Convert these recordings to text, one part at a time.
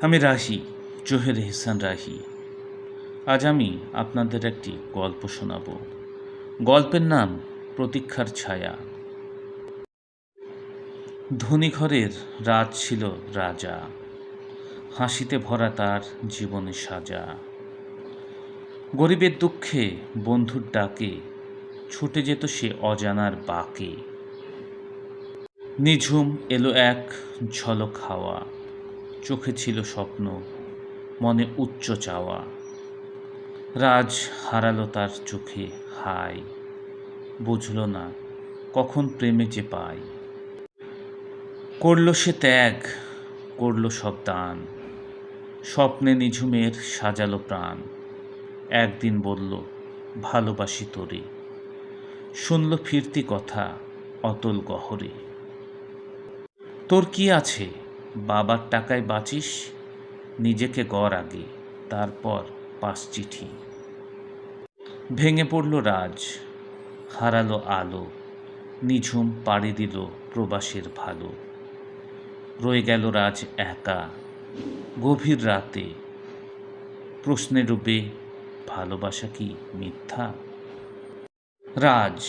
আমি রাহি, জোহের এহসান রাহি। আজ আমি আপনাদের একটি গল্প শোনাব। গল্পের নাম প্রতীক্ষার ছায়া। ধনী ঘরের রাজ ছিল রাজা। হাসিতে ভরা তার জীবনে সাজা। গরিবের দুঃখে বন্ধুর ডাকে, ছুটে যেত সে অজানার বাকে। নিঝুম এলো এক ঝলক হাওয়া। চোখে ছিল স্বপ্ন, মনে উচ্চ চাওয়া। রাজ হারালো তার চোখে হাই, বুঝল না কখন প্রেমে যে পায় করল সে ত্যাগ, করল সব দান, স্বপ্নে নিঝুমের সাজালো প্রাণ। একদিন বলল, ভালোবাসি তোরে। শুনল ফিরতি কথা, অতল গহরে। তোর কি আছে? বাবার টাকায় বাঁচিস, নিজেকে গড় আগে, তারপর পাস চিঠি। ভেঙে পড়ল রাজ, হারালো আলো, নিঝুম পাড়ি দিল প্রবাসের ভালো। রয়ে গেল রাজ একা, গভীর রাতে। প্রশ্নে ডুবে, ভালোবাসা কি মিথ্যা? রাজ,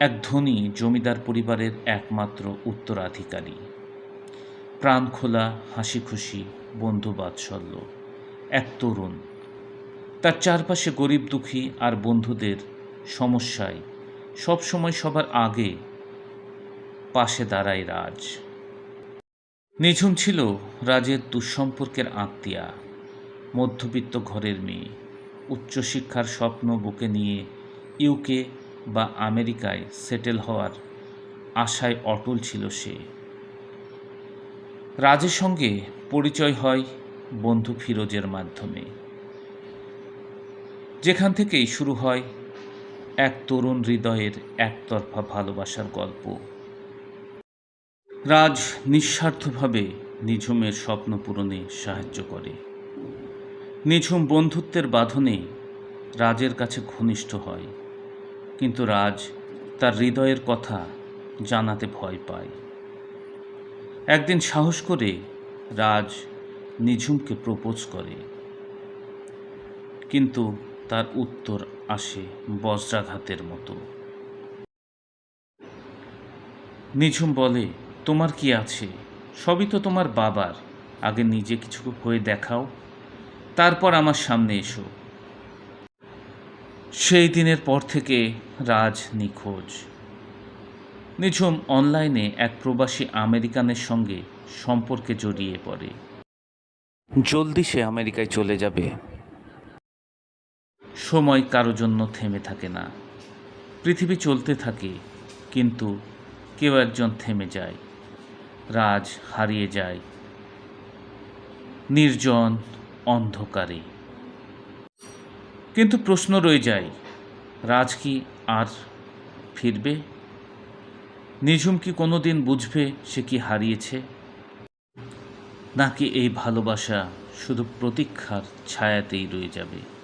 এক ধনী জমিদার পরিবারের একমাত্র উত্তরাধিকারী। প্রাণ খোলা, হাসি খুশি, বন্ধু বাৎসল্য। এক তরুণ। তার চারপাশে গরিব দুঃখী আর বন্ধুদের সমস্যায় সবসময় সবার আগে পাশে দাঁড়ায় রাজ। নিঝুম ছিল রাজের দুঃসম্পর্কের আত্মীয়া, মধ্যবিত্ত ঘরের মেয়ে। উচ্চশিক্ষার স্বপ্ন বুকে নিয়ে ইউকে বা আমেরিকায় সেটেল হওয়ার আশায় অটল ছিল সে। রাজের সঙ্গে পরিচয় হয় বন্ধু ফিরোজের মাধ্যমে। যেখান থেকেই শুরু হয় এক তরুণ হৃদয়ের একতরফা ভালোবাসার গল্প। রাজ নিঃস্বার্থভাবে নিঝুমের স্বপ্ন পূরণে সাহায্য করে। নিঝুম বন্ধুত্বের বাঁধনে রাজের কাছে ঘনিষ্ঠ হয়, কিন্তু রাজ তার হৃদয়ের কথা জানাতে ভয় পায়। একদিন সাহস করে রাজ নিঝুমকে প্রপোজ করে। কিন্তু তার উত্তর আসে বজ্রাঘাতের মতো। নিঝুম বলে, তোমার কি আছে? সবই তো তোমার বাবার। আগে নিজে কিছু হয়ে দেখাও। তারপর আমার সামনে এসো। সেই দিনের পর থেকে রাজ নিখোঁজ। নিঝুম অনলাইনে এক প্রবাসী আমেরিকানের সঙ্গে সম্পর্কে জড়িয়ে পড়ে। জলদি সে আমেরিকায় চলে যাবে। সময় কারও জন্য থেমে থাকে না। পৃথিবী চলতে থাকে কিন্তু কেউ একজন থেমে যায়। রাজ হারিয়ে যায়। নির্জন অন্ধকারে। কিন্তু প্রশ্ন রয়ে যায় রাজ কি আর ফিরবে? নিঝুম কি কোনো দিন বুঝবে সে কি হারিয়েছে? নাকি এই ভালোবাসা শুধু প্রতীক্ষার ছায়াতেই রয়ে যাবে?